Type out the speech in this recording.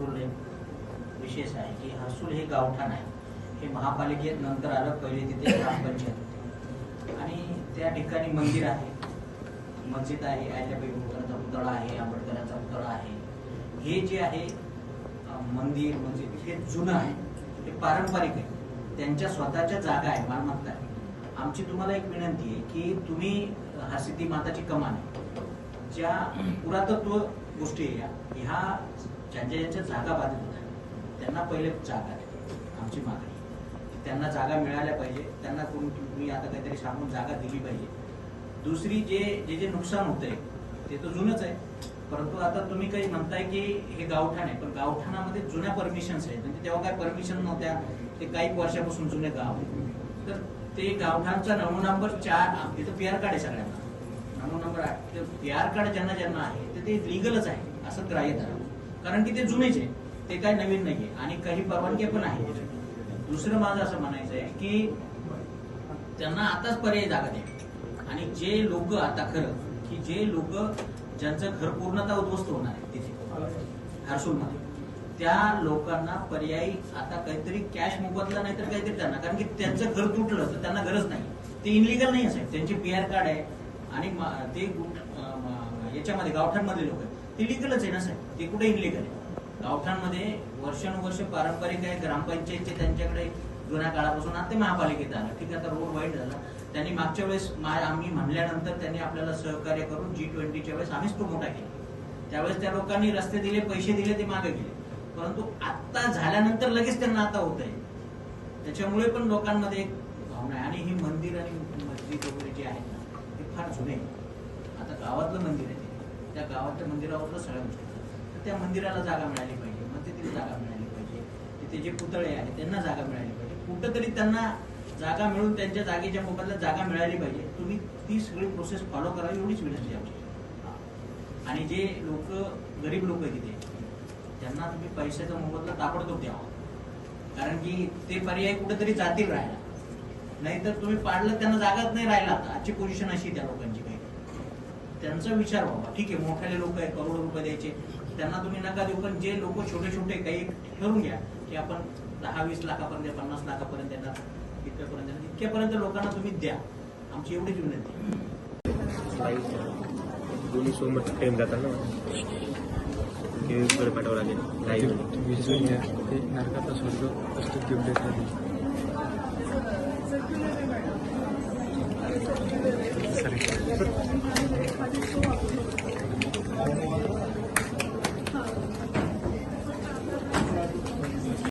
हर्सूल हे विशेष आहे की हसूल हे गावठाण आहे. हे महापालिकेत नंतर आलं पहिले तिथे ग्रामपंचायत आणि त्या ठिकाणी मंदिर आहे. मस्जिद आहे अहिल्याबाई होळकरांचा पुतळा आहे आंबेडकरांचा पुतळा आहे. हे जे आहे मंदिर मस्जिद हे जुनं आहे हे पारंपरिक आहे. त्यांच्या स्वतःच्या जागा आहे मालमत्ता आहे. आमची तुम्हाला एक विनंती आहे की तुम्ही हा सिद्धी माताची कमान आहे. ज्या पुरातत्व गोष्टी या ह्या ज्यांच्या ज्यांच्या जागा बाधित होत्या त्यांना पहिले जागा द्या आमची मागणी. त्यांना जागा मिळाल्या पाहिजे त्यांना कोण तुम्ही आता काहीतरी सांगून जागा दिली पाहिजे. दुसरी जे जे जे नुकसान होतंय ते तर जुनच आहे. परंतु आता तुम्ही काही म्हणताय की हे गावठाण आहे पण गावठाणामध्ये जुन्या परमिशन्स आहेत. म्हणजे तेव्हा काय परमिशन नव्हत्या ते काही वर्षापासून जुने गाव तर ते गावठाणचा नऊ नंबर चार तिथं पी आर कार्ड आहे सगळ्यांना. नमुना नंबर आठ ते पी आर कार्ड ज्यांना ज्यांना आहे तर ते लिगलच आहे असं ग्राह्य धरावं कारण की ते जुनेच आहे. ते काय नवीन नाहीये. आणि काही परवानगी पण आहे दुसरं माझं असं म्हणायचं आहे की त्यांना आताच पर्याय जागा द्या. आणि जे लोक आता खरं की जे लोक ज्यांचं घर पूर्णतः उद्ध्वस्त होणार आहे तिथे हर्सूलमध्ये त्या लोकांना पर्यायी आता काहीतरी कॅश मोबदला नाही तर काहीतरी त्यांना. कारण की त्यांचं घर तुटलं तर त्यांना गरज नाही. ते इनलिगल नाही साहेब त्यांचे पी आर कार्ड आहे. आणि ते याच्यामध्ये गावठाणमधले लोक आहेत. ते लिगलच आहे ना साहेब? ते कुठे इनलिगल आहे? गावठाणमध्ये वर्षानुवर्ष पारंपरिक आहे ग्रामपंचायतचे त्यांच्याकडे जुन्या काळापासून आता ते महापालिकेत आलं. ठीक आहे आता रोड वाईट झाला. त्यांनी मागच्या वेळेस मा- आम्ही म्हणल्यानंतर त्यांनी आपल्याला सहकार्य करून जी ट्वेंटीच्या वेळेस आम्हीच तो मोठा केला. त्यावेळेस त्या लोकांनी रस्ते दिले पैसे दिले ते मागे गेले. परंतु आता झाल्यानंतर लगेच त्यांना आता होत आहे. त्याच्यामुळे पण लोकांमध्ये एक भावना आहे. आणि ही मंदिर आणि मस्जिद वगैरे जे आहेत ना फार जुने आता गावातलं मंदिर आहे ते. त्या गावातल्या मंदिरावर सगळ्या गोष्टी तर त्या मंदिराला जागा मिळाली पाहिजे मस्जिदीला जागा मिळाली पाहिजे. तिथे जे पुतळे आहेत त्यांना जागा मिळाली पाहिजे. कुठंतरी त्यांना जागा मिळून त्यांच्या जागेच्या मोबदल्यात जागा मिळाली पाहिजे. तुम्ही ती सगळी प्रोसेस फॉलो करावी एवढीच विनंती आहे आमची. आणि जे लोक गरीब लोक आहेत तिथे त्यांना तुम्ही पैशाचा मोबदला ताबडतोब द्यावा. कारण की ते पर्याय कुठेतरी जातील राहायला. नाहीतर तुम्ही पाडलं त्यांना जागाच नाही राहिला. आता आजची पोझिशन अशी त्या लोकांची काही. त्यांचा विचार व्हावा ठीक आहे मोठाले लोक आहे करोडो रुपये द्यायचे. त्यांना तुम्ही नका देऊ पण जे लोक छोटे छोटे काही ठरवून घ्या की आपण दहा वीस लाखापर्यंत पन्नास लाखापर्यंत देणार इतक्यापर्यंत. इतक्यापर्यंत लोकांना तुम्ही द्या. आमची एवढीच विनंती आहे. दोन्ही सोबत टाइम जातात ना ते कडे पाठवावं लागेल. ते नरकाचा स्वर्ग سلام